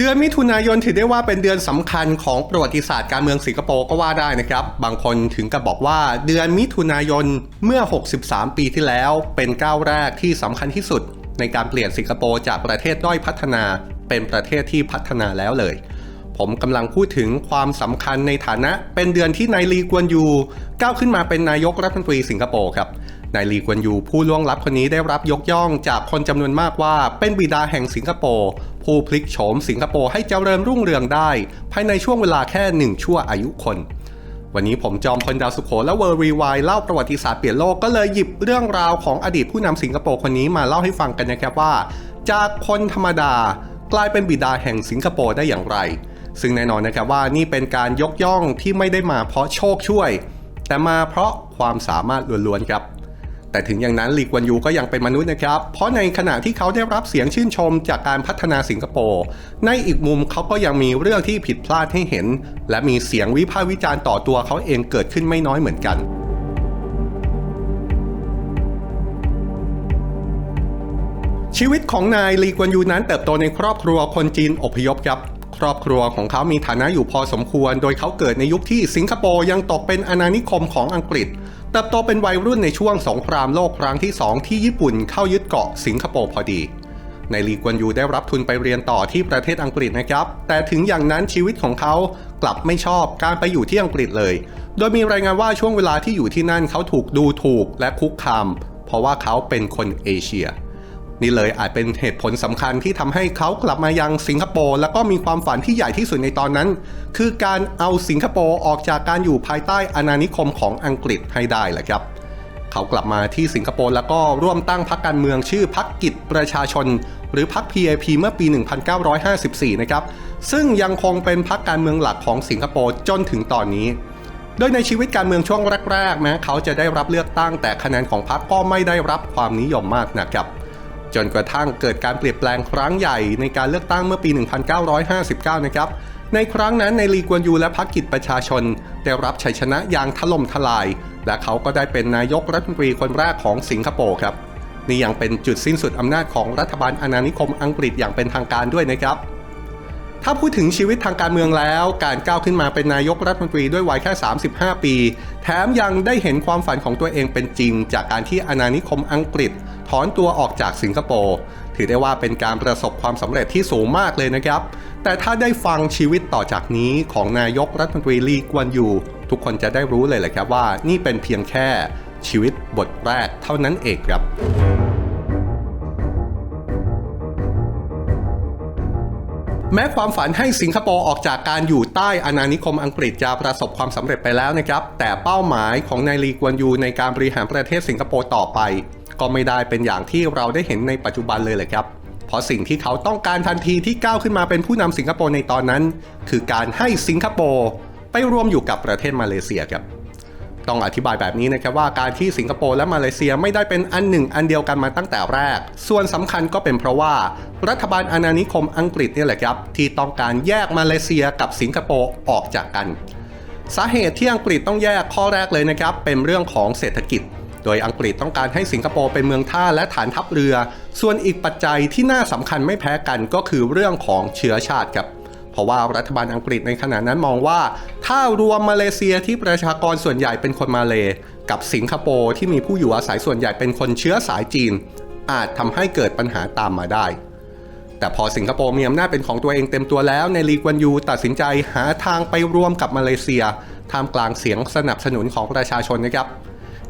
เดือนมิถุนายนถือได้ว่าเป็นเดือนสำคัญของประวัติศาสตร์การเมืองสิงคโปร์ก็ว่าได้นะครับ บางคนถึงกับบอกว่าเดือนมิถุนายนเมื่อ 63 ปีที่แล้ว เป็นก้าวแรกที่สำคัญที่สุด ในการเปลี่ยนสิงคโปร์จากประเทศด้อยพัฒนา เป็นประเทศที่พัฒนาแล้วเลย ผมกำลังพูดถึงความสำคัญในฐานะเป็นเดือนที่นายลีกวนยูก้าวขึ้นมาเป็นนายกรัฐมนตรีสิงคโปร์ครับ นายลีกวนยูผู้ล่วงลับคนนี้ได้รับยกย่องจากคนจำนวนมากว่าเป็นบิดาแห่งสิงคโปร์ผู้พลิกโฉมสิงคโปร์ให้เจริญรุ่งเรืองได้ ภายในช่วงเวลาแค่หนึ่งชั่วอายุคน วันนี้ผมจอมพลดาวสุโขและเวอร์รีวายเล่าประวัติศาสตร์เปลี่ยนโลกก็เลยหยิบเรื่องราวของอดีตผู้นำสิงคโปร์คนนี้มาเล่าให้ฟังกันนะครับว่า จากคนธรรมดากลายเป็นบิดาแห่งสิงคโปร์ได้อย่างไร ซึ่งแน่นอนนะครับว่านี่เป็นการยกย่องที่ไม่ได้มาเพราะโชคช่วย แต่มาเพราะความสามารถล้วนๆครับ แต่ถึงอย่างนั้นลีกวนยูก็ยังเป็นมนุษย์นะครับ เพราะในขณะที่เขาได้รับเสียงชื่นชมจากการพัฒนาสิงคโปร์ ในอีกมุมเขาก็ยังมีเรื่องที่ผิดพลาดให้เห็น และมีเสียงวิพากษ์วิจารณ์ต่อตัวเขาเองเกิดขึ้นไม่น้อยเหมือนกันชีวิตของนายลีกวนยูนั้นเติบโตในครอบครัวคนจีนอพยพครับ ครอบครัวของเขามีฐานะอยู่พอสมควร โดยเขาเกิดในยุคที่สิงคโปร์ยังตกเป็นอาณานิคมของอังกฤษ เติบโตเป็นวัยรุ่นในช่วงสงครามโลกครั้งที่ 2 ที่ญี่ปุ่นเข้ายึดเกาะสิงคโปร์พอดี ในลีกวนยูได้รับทุนไปเรียนต่อที่ประเทศอังกฤษนะครับ แต่ถึงอย่างนั้นชีวิตของเขากลับไม่ชอบการไปอยู่ที่อังกฤษเลย โดยมีรายงานว่าช่วงเวลาที่อยู่ที่นั่นเขาถูกดูถูกและคุกคาม เพราะว่าเขาเป็นคนเอเชีย นี่เลยอาจเป็นเหตุผลสำคัญที่ทำให้เขากลับมายังสิงคโปร์แล้วก็มีความฝันที่ใหญ่ที่สุดในตอนนั้น คือการเอาสิงคโปร์ออกจากการอยู่ภายใต้อาณานิคมของอังกฤษให้ได้แหละครับเขากลับมาที่สิงคโปร์แล้วก็ร่วมตั้งพรรคการเมืองชื่อพรรคกิจประชาชน หรือพรรค PAP เมื่อปี 1954 นะครับ ซึ่งยังคงเป็นพรรคการเมืองหลักของสิงคโปร์จนถึงตอนนี้ โดยในชีวิตการเมืองช่วงแรกๆแม้เขาจะได้รับเลือกตั้งแต่คะแนนของพรรคก็ไม่ได้รับความนิยมมากนะครับ จนกระทั่งเกิดการเปลี่ยนแปลงครั้งใหญ่ในการเลือกตั้งเมื่อปี 1959 นะครับในครั้งนั้นในลีกวนยูและพรรคกิจประชาชน ได้รับชัยชนะอย่างถล่มทลาย และเขาก็ได้เป็นนายกรัฐมนตรีคนแรกของสิงคโปร์ครับนี่ยังเป็นจุดสิ้นสุดอำนาจของรัฐบาลอาณานิคมอังกฤษอย่างเป็นทางการด้วยนะครับ ถ้าพูดถึงชีวิตทางการเมืองแล้ว การก้าวขึ้นมาเป็นนายกรัฐมนตรีด้วยวัยแค่ 35 ปี แถมยังได้เห็นความฝันของตัวเองเป็นจริง จากการที่อาณานิคมอังกฤษ ถอนตัวออกจากสิงคโปร์ถือได้ว่าเป็นการประสบความสำเร็จที่สูงมากเลยนะครับ แต่ถ้าได้ฟังชีวิตต่อจากนี้ของนายกรัฐมนตรีลีกวนยูทุกคนจะได้รู้เลยแหละครับว่านี่เป็นเพียงแค่ชีวิตบทแรกเท่านั้นเองครับ แม้ความฝันให้สิงคโปร์ออกจากการอยู่ใต้อาณานิคมอังกฤษจะประสบความสำเร็จไปแล้วนะครับ แต่เป้าหมายของนายลีกวนยูในการบริหารประเทศสิงคโปร์ต่อไป ก็ไม่ได้เป็นอย่างที่เราได้เห็นในปัจจุบันเลยแหละครับ เพราะสิ่งที่เขาต้องการทันทีที่ก้าวขึ้นมาเป็นผู้นำสิงคโปร์ในตอนนั้น คือการให้สิงคโปร์ไปรวมอยู่กับประเทศมาเลเซียครับ ต้องอธิบายแบบนี้นะครับว่าการที่สิงคโปร์และมาเลเซียไม่ได้เป็นอันหนึ่งอันเดียวกันมาตั้งแต่แรก ส่วนสำคัญก็เป็นเพราะว่า รัฐบาลอาณานิคมอังกฤษนี่แหละครับที่ต้องการแยกมาเลเซียกับสิงคโปร์ออกจากกัน สาเหตุที่อังกฤษต้องแยกข้อแรกเลยนะครับเป็นเรื่องของเศรษฐกิจ โดยอังกฤษต้องการให้สิงคโปร์เป็นเมืองท่าและฐานทัพเรือ ส่วนอีกปัจจัยที่น่าสำคัญไม่แพ้กันก็คือเรื่องของเชื้อชาติครับ ราะว่ารัฐบาลอังกฤษในขณะนั้นมองว่า ถ้ารวมมาเลเซียที่ประชากรส่วนใหญ่เป็นคนมาเล กับสิงคโปร์ที่มีผู้อยู่อาศัยส่วนใหญ่เป็นคนเชื้อสายจีน อาจทำให้เกิดปัญหาตามมาได้ แต่พอสิงคโปร์มีอำนาจเป็นของตัวเองเต็มตัวแล้ว ในลีกวนยูตัดสินใจหาทางไปรวมกับมาเลเซียท่ามกลางเสียงสนับสนุนของประชาชนนะครับ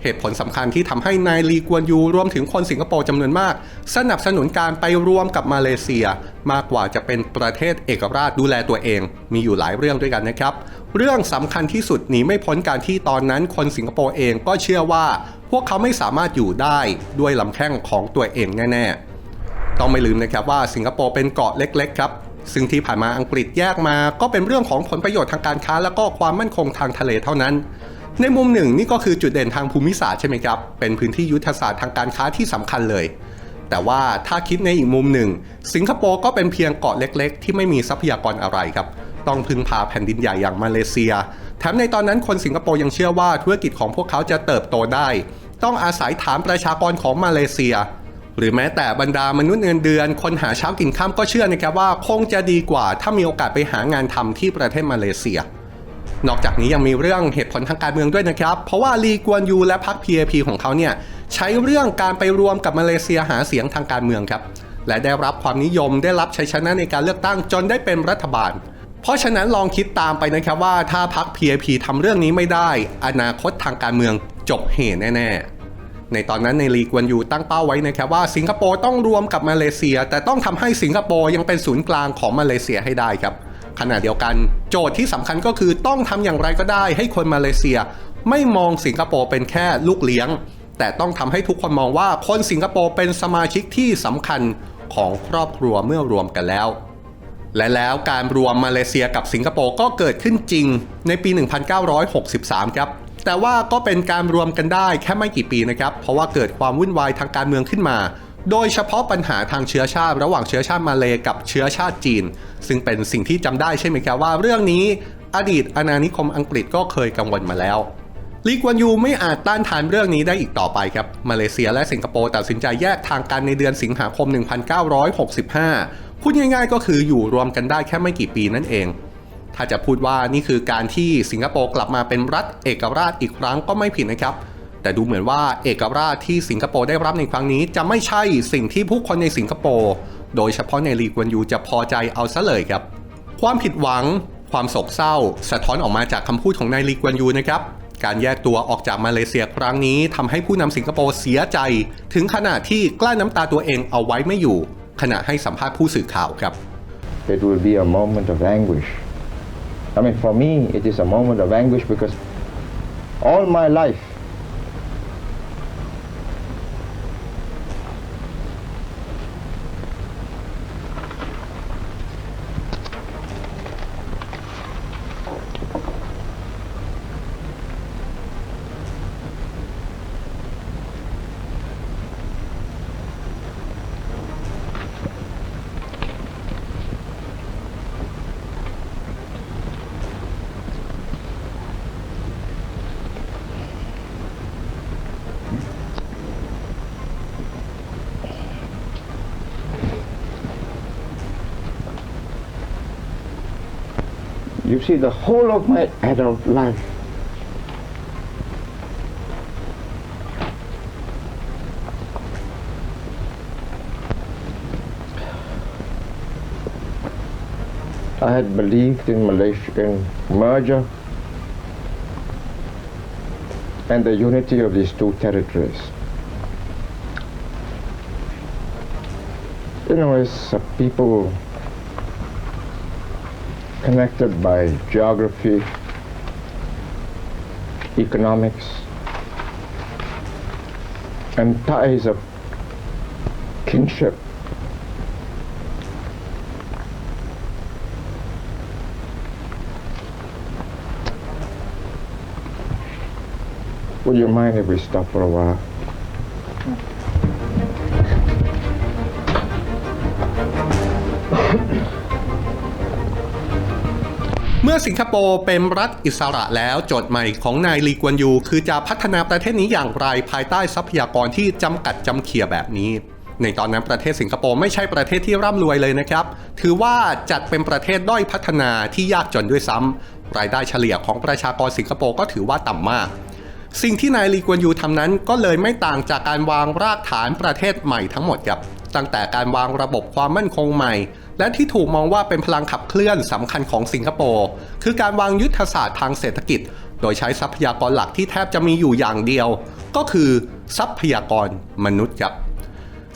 เหตุผลสำคัญที่ทำให้นายลีกวนยูรวมถึงคนสิงคโปร์จำนวนมาก สนับสนุนการไปรวมกับมาเลเซีย มากกว่าจะเป็นประเทศเอกราชดูแลตัวเอง มีอยู่หลายเรื่องด้วยกันนะครับ เรื่องสำคัญที่สุดหนีไม่พ้นการที่ตอนนั้นคนสิงคโปร์เองก็เชื่อว่า พวกเขาไม่สามารถอยู่ได้ด้วยลำแข้งของตัวเองแน่ๆ ต้องไม่ลืมนะครับว่าสิงคโปร์เป็นเกาะเล็ก ๆ ครับซึ่งที่ผ่านมาอังกฤษแยกมาก็เป็นเรื่องของผลประโยชน์ทางการค้า และก็ความมั่นคงทางทะเลเท่านั้น ในมุมหนึ่งนี่ก็คือจุดเด่นทางภูมิศาสตร์ใช่ไหมครับ เป็นพื้นที่ยุทธศาสตร์ทางการค้าที่สำคัญเลย แต่ว่าถ้าคิดในอีกมุมหนึ่ง สิงคโปร์ก็เป็นเพียงเกาะเล็ก ๆ ที่ไม่มีทรัพยากรอะไรครับ ต้องพึ่งพาแผ่นดินใหญ่อย่างมาเลเซีย แถมในตอนนั้นคนสิงคโปร์ยังเชื่อว่าธุรกิจของพวกเขาจะเติบโตได้ ต้องอาศัยฐานประชากรของมาเลเซีย หรือแม้แต่บรรดามนุษย์เงินเดือน คนหาเช้ากินข้ามก็เชื่อนะครับว่าคงจะดีกว่าถ้ามีโอกาสไปหางานทำที่ประเทศมาเลเซีย นอกจากนี้ยังมีเรื่องเหตุผลทางการเมืองด้วยนะครับ เพราะว่าลีกวนยูและพรรค PAP ของเขาเนี่ยใช้เรื่องการไปรวมกับมาเลเซียหาเสียงทางการเมืองครับ และได้รับความนิยมได้รับชัยชนะในการเลือกตั้งจนได้เป็นรัฐบาล เพราะฉะนั้นลองคิดตามไปนะครับว่าถ้าพรรค PAP ทำเรื่องนี้ไม่ได้ อนาคตทางการเมืองจบเหแน่ๆในตอนนั้นในลีกวนยูตั้งเป้าไว้นะครับว่าสิงคโปร์ต้องรวมกับมาเลเซีย แต่ต้องทำให้สิงคโปร์ยังเป็นศูนย์กลางของมาเลเซียให้ได้ครับ ขณะเดียวกัน โจทย์ที่สำคัญก็คือต้องทำอย่างไรก็ได้ ให้คนมาเลเซีย ไม่มองสิงคโปร์เป็นแค่ลูกเลี้ยง แต่ต้องทำให้ทุกคนมองว่าคนสิงคโปร์เป็นสมาชิกที่สำคัญของครอบครัวเมื่อรวมกันแล้ว และแล้วการรวมมาเลเซียกับสิงคโปร์ก็เกิดขึ้นจริงในปี 1963 ครับแต่ว่าก็เป็นการรวมกันได้แค่ไม่กี่ปีนะครับ เพราะว่าเกิดความวุ่นวายทางการเมืองขึ้นมา โดยเฉพาะปัญหาทางเชื้อชาติ ระหว่างเชื้อชาติมาเลกับเชื้อชาติจีน ซึ่งเป็นสิ่งที่จำได้ใช่ไหมครับว่าเรื่องนี้อดีตอาณานิคมอังกฤษก็เคยกังวลมาแล้วลีกวนยูไม่อาจต้านทานเรื่องนี้ได้อีกต่อไปครับ มาเลเซียและสิงคโปร์ตัดสินใจแยกทางกันในเดือนสิงหาคม 1965 พูดง่ายๆก็คืออยู่รวมกันได้แค่ไม่กี่ปีนั่นเอง ถ้าจะพูดว่านี่คือการที่สิงคโปร์กลับมาเป็นรัฐเอกราชอีกครั้งก็ไม่ผิดนะครับ แต่ดูเหมือนว่าเอกราชที่สิงคโปร์ได้รับในครั้งนี้ จะไม่ใช่สิ่งที่ผู้คนในสิงคโปร์โดยเฉพาะในลีกวนยูจะพอใจเอาซะเลยครับ ความผิดหวัง ความโศกเศร้า สะท้อนออกมาจากคำพูดของนายลีกวนยูนะครับการแยกตัวออกจากมาเลเซียครั้งนี้ทำให้ผู้นำสิงคโปร์เสียใจ ถึงขนาดที่กลั้นน้ำตาตัวเองเอาไว้ไม่อยู่ ขณะให้สัมภาษณ์ผู้สื่อข่าวครับ it will be a moment of anguish. I mean, for me, it is a moment of anguish because all my life, you see, the whole of my adult life, I had believed in Malaysia, in merger and the unity of these two territories. You know, as a people connected by geography, economics, and ties of kinship. Would you mind if we stop for a while? อสิงคโปร์เป็นรัฐอิสระแล้วโจทย์ใหม่ของนายลีกวนยู คือจะพัฒนาประเทศนี้อย่างไรภายใต้ทรัพยากรที่จำกัดจำเขี่ยแบบนี้ ในตอนนั้นประเทศสิงคโปร์ไม่ใช่ประเทศที่ร่ำรวยเลยนะครับ ถือว่าจัดเป็นประเทศด้อยพัฒนาที่ยากจนด้วยซ้ำรายได้เฉลี่ยของประชากรสิงคโปร์ก็ถือว่าต่ำมาก สิ่งที่นายลีกวนยูทำนั้นก็เลยไม่ต่างจากการวางรากฐานประเทศใหม่ทั้งหมดครับตั้งแต่การวางระบบความมั่นคงใหม่ และที่ถูกมองว่าเป็นพลังขับเคลื่อนสำคัญของสิงคโปร์คือการวางยุทธศาสตร์ทางเศรษฐกิจ โดยใช้ทรัพยากรหลักที่แทบจะมีอยู่อย่างเดียว ก็คือทรัพยากรมนุษย์ครับ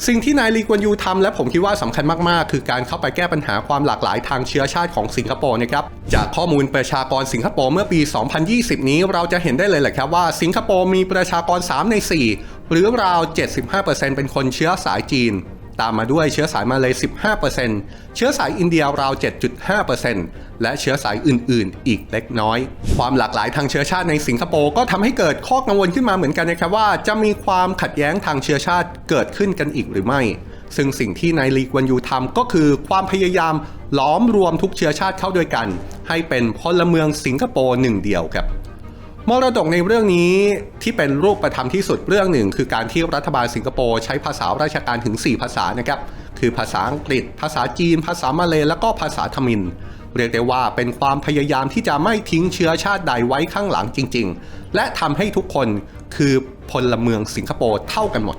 สิ่งที่นายลีกวนยูทำและผมคิดว่าสำคัญมากๆ คือการเข้าไปแก้ปัญหาความหลากหลายทางเชื้อชาติของสิงคโปร์นะครับ จากข้อมูลประชากรสิงคโปร์เมื่อปี 2020 นี้เราจะเห็นได้เลยแหละครับว่าสิงคโปร์มีประชากร 3 ใน 4 หรือราว 75%เป็นคนเชื้อสายจีน ตามมาด้วยเชื้อสายมาเลย 15%เชื้อสายอินเดียราว 7.5%และเชื้อสายอื่นๆ อีกเล็กน้อย ความหลากหลายทางเชื้อชาติในสิงคโปร์ก็ทำให้เกิดข้อกังวลขึ้นมาเหมือนกันนะครับว่า จะมีความขัดแย้งทางเชื้อชาติเกิดขึ้นกันอีกหรือไม่ ซึ่งสิ่งที่นายลีกวนยูทำก็คือความพยายามล้อมรวมทุกเชื้อชาติเข้าด้วยกัน ให้เป็นพลเมืองสิงคโปร์หนึ่งเดียวครับ มรดกในเรื่องนี้ที่เป็นรูปธรรมที่สุดเรื่องหนึ่ง คือการที่รัฐบาลสิงคโปร์ใช้ภาษาราชการถึง 4 ภาษานะครับ คือภาษาอังกฤษ ภาษาจีน ภาษามาเลยแล้วก็ภาษาทมิน เรียกได้ว่าเป็นความพยายามที่จะไม่ทิ้งเชื้อชาติใดไว้ข้างหลังจริง ๆ และทำให้ทุกคนคือพลเมืองสิงคโปร์เท่ากันหมด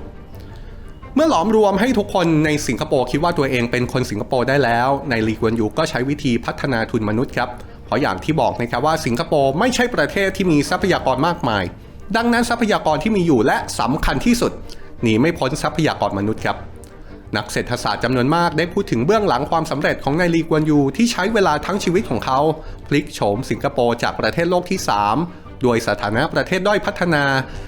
เมื่อหลอมรวมให้ทุกคนในสิงคโปร์คิดว่าตัวเองเป็นคนสิงคโปร์ได้แล้ว ในลีกวนยูก็ใช้วิธีพัฒนาทุนมนุษย์ครับ ราะอย่างที่บอกนะครับว่าสิงคโปร์ไม่ใช่ประเทศที่มีทรัพยากรมากมาย ดังนั้นทรัพยากรที่มีอยู่และสำคัญที่สุดหนีไม่พ้นทรัพยากรมนุษย์ครับ นักเศรษฐศาสตร์จำนวนมากได้พูดถึงเบื้องหลังความสำเร็จของนายลีกวนยูที่ใช้เวลาทั้งชีวิตของเขา พลิกโฉมสิงคโปร์จากประเทศโลกที่ 3 โดยสถานะประเทศด้อยพัฒนา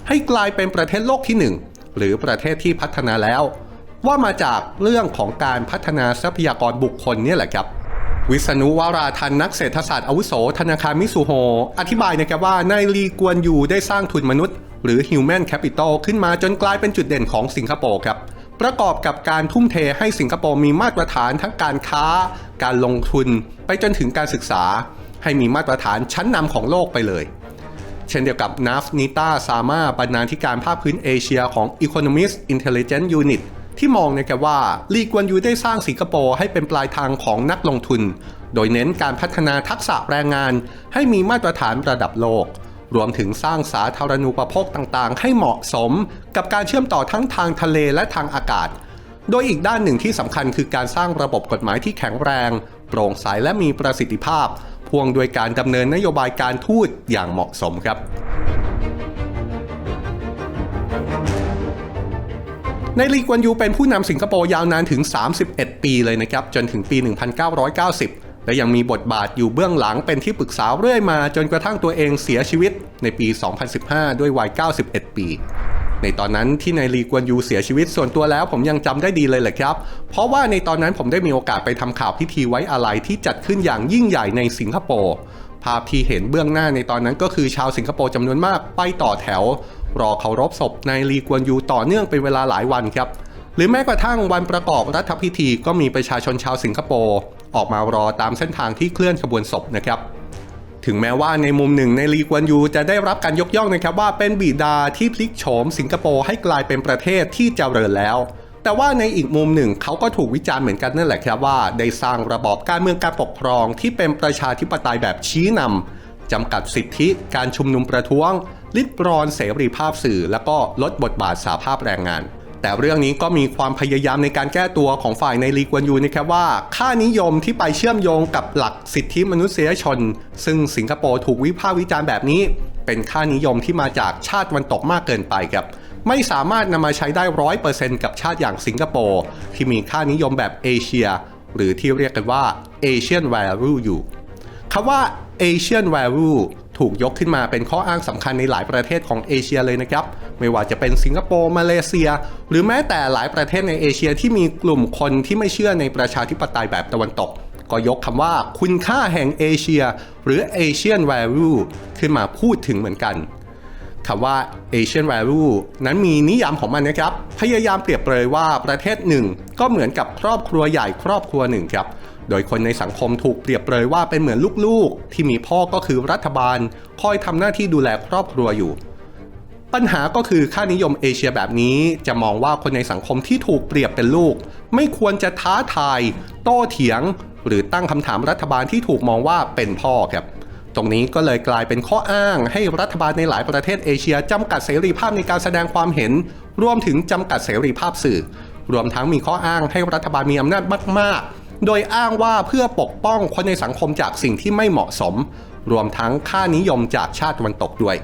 ให้กลายเป็นประเทศโลกที่ 1 หรือประเทศที่พัฒนาแล้ว ว่ามาจากเรื่องของการพัฒนาทรัพยากรบุคคลนี่แหละครับ วิษณุวาราทันนักเศรษฐศาสตร์อาวุโสธนาคารมิซูโฮ อธิบายนะครับว่านายลีกวนยูได้สร้างทุนมนุษย์ หรือ Human Capital ขึ้นมาจนกลายเป็นจุดเด่นของสิงคโปร์ครับประกอบกับการทุ่มเทให้สิงคโปร์มีมาตรฐานทั้งการค้า การลงทุน ไปจนถึงการศึกษา ให้มีมาตรฐานชั้นนำของโลกไปเลย เช่นเดียวกับนาฟนิตาซามาบรรณาธิการภาคพื้นเอเชียของ Economist Intelligence Unit ที่มองนะครับว่าลีกวนยูได้สร้างสิงคโปร์ให้เป็นปลายทางของนักลงทุน โดยเน้นการพัฒนาทักษะแรงงาน ให้มีมาตรฐานระดับโลก รวมถึงสร้างสาธารณูปโภคต่างๆ ให้เหมาะสม กับการเชื่อมต่อทั้งทางทะเลและทางอากาศ โดยอีกด้านหนึ่งที่สำคัญคือการสร้างระบบกฎหมายที่แข็งแรง โปร่งใสและมีประสิทธิภาพ พ่วงโดยการดำเนินนโยบายการทูตอย่างเหมาะสมครับ ในลีกวนยูเป็นผู้นำสิงคโปร์ยาวนานถึง 31 ปีเลยนะครับ จนถึงปี 1990 และยังมีบทบาทอยู่เบื้องหลังเป็นที่ปรึกษาเรื่อยมาจนกระทั่งตัวเองเสียชีวิตในปี 2015 ด้วยวัย 91 ปี ในตอนนั้นที่นายลีกวนยูเสียชีวิตส่วนตัวแล้วผมยังจำได้ดีเลยแหละครับ เพราะว่าในตอนนั้นผมได้มีโอกาสไปทำข่าวพิธีไว้อาลัยที่จัดขึ้นอย่างยิ่งใหญ่ในสิงคโปร์ภาพที่เห็นเบื้องหน้าในตอนนั้นก็คือชาวสิงคโปร์จำนวนมากไปต่อแถว รอเคารพศพนายลีกวนยูต่อเนื่องเป็นเวลาหลายวันครับหรือแม้กระทั่งวันประกอบรัฐพิธีก็มีประชาชนชาวสิงคโปร์ออกมารอตามเส้นทางที่เคลื่อนขบวนศพนะครับ ถึงแม้ว่าในมุมหนึ่งในลีกวนยูจะได้รับการยกย่องนะครับว่าเป็นบิดาที่พลิกโฉมสิงคโปร์ให้กลายเป็นประเทศที่เจริญแล้ว แต่ว่าในอีกมุมหนึ่งเขาก็ถูกวิจารณ์เหมือนกันนั่นแหละครับว่าได้สร้างระบอบการเมืองการปกครองที่เป็นประชาธิปไตยแบบชี้นำจำกัดสิทธิ การชุมนุมประท้วง ลิดรอนเสรีภาพสื่อ แล้วก็ลดบทบาทสาภาพแรงงาน แต่เรื่องนี้ก็มีความพยายามในการแก้ตัวของฝ่ายในลีกวนยูนะครับว่า ค่านิยมที่ไปเชื่อมโยงกับหลักสิทธิมนุษยชน ซึ่งสิงคโปร์ถูกวิพากษ์วิจารณ์แบบนี้ เป็นค่านิยมที่มาจากชาติตะวันตกมากเกินไปครับไม่สามารถนำมาใช้ได้ร้อยเปอร์เซ็นต์กับชาติอย่างสิงคโปร์ที่มีค่านิยมแบบเอเชีย หรือที่เรียกกันว่า Asian Value อยู่คำว่า Asian Value ถูกยกขึ้นมาเป็นข้ออ้างสำคัญในหลายประเทศของเอเชียเลยนะครับ ไม่ว่าจะเป็นสิงคโปร์มาเลเซีย หรือแม้แต่หลายประเทศในเอเชียที่มีกลุ่มคนที่ไม่เชื่อในประชาธิปไตยแบบตะวันตก ก็ยกคำว่าคุณค่าแห่งเอเชีย หรือ Asian Value ขึ้นมาพูดถึงเหมือนกันคำว่า Asian Value นั้นมีนิยามของมันนะครับ พยายามเปรียบเปรยว่าประเทศหนึ่งก็เหมือนกับครอบครัวใหญ่ครอบครัวหนึ่งครับ โดยคนในสังคมถูกเปรียบเปรยว่าเป็นเหมือนลูกๆ ที่มีพ่อก็คือรัฐบาล คอยทำหน้าที่ดูแลครอบครัวอยู่ ปัญหาก็คือค่านิยมเอเชียแบบนี้จะมองว่าคนในสังคมที่ถูกเปรียบเป็นลูก ไม่ควรจะท้าทาย โต้เถียง หรือตั้งคำถามรัฐบาลที่ถูกมองว่าเป็นพ่อครับตรงนี้ก็เลยกลายเป็นข้ออ้างให้รัฐบาลในหลายประเทศเอเชียจำกัดเสรีภาพในการแสดงความเห็น รวมถึงจำกัดเสรีภาพสื่อ รวมทั้งมีข้ออ้างให้รัฐบาลมีอำนาจมากๆ โดยอ้างว่าเพื่อปกป้องคนในสังคมจากสิ่งที่ไม่เหมาะสม รวมทั้งค่านิยมจากชาติตะวันตกด้วย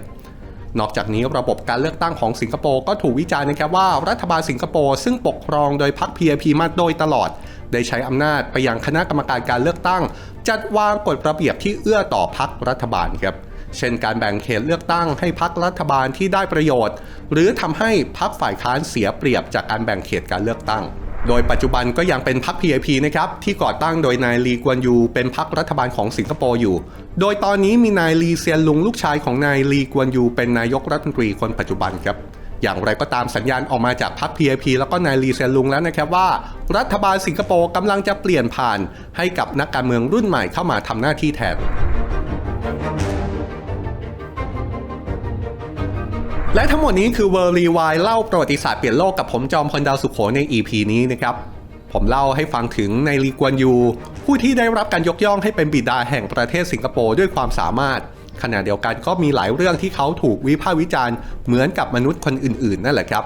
นอกจากนี้ระบบการเลือกตั้งของสิงคโปร์ก็ถูกวิจารณ์นะครับว่ารัฐบาลสิงคโปร์ซึ่งปกครองโดยพรรค PAP มาโดยตลอด ได้ใช้อำนาจไปยังคณะกรรมการการเลือกตั้ง จัดวางกฎระเบียบที่เอื้อต่อพรรครัฐบาลครับเช่นการแบ่งเขตเลือกตั้งให้พรรครัฐบาลที่ได้ประโยชน์ หรือทำให้พรรคฝ่ายค้านเสียเปรียบจากการแบ่งเขตการเลือกตั้ง โดยปัจจุบันก็ยังเป็นพรรค PAP นะครับที่ก่อตั้งโดยนายลีกวนยู เป็นพรรครัฐบาลของสิงคโปร์อยู่ โดยตอนนี้มีนายลีเซียนลุงลูกชายของนายลีกวนยู เป็นนายกรัฐมนตรีคนปัจจุบันครับอย่างไรก็ตามสัญญาณออกมาจากพรรค PAP แล้วก็นายลีเซียนลุงแล้วนะครับว่า รัฐบาลสิงคโปร์กำลังจะเปลี่ยนผ่าน ให้กับนักการเมืองรุ่นใหม่เข้ามาทำหน้าที่แทน และทั้งหมดนี้คือเวอร์รีวายเล่าประวัติศาสตร์เปลี่ยนโลกกับผมจอมพลดาวสุขโขใน EP นี้นะครับ ผมเล่าให้ฟังถึงในลีกวนยู ผู้ที่ได้รับการยกย่องให้เป็นบิดาแห่งประเทศสิงคโปร์ด้วยความสามารถ ขณะเดียวกันก็มีหลายเรื่องที่เขาถูกวิพากษ์วิจารณ์เหมือนกับมนุษย์คนอื่นๆ นั่นแหละครับ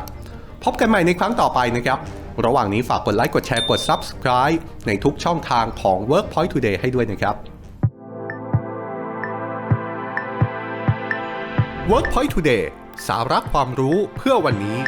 พบกันใหม่ในครั้งต่อไปนะครับ ระหว่างนี้ฝากกดไลค์กดแชร์กด Subscribe ในทุกช่องทางของ Workpoint Today ให้ด้วยนะครับ Workpoint Today สาระความรู้เพื่อวันนี้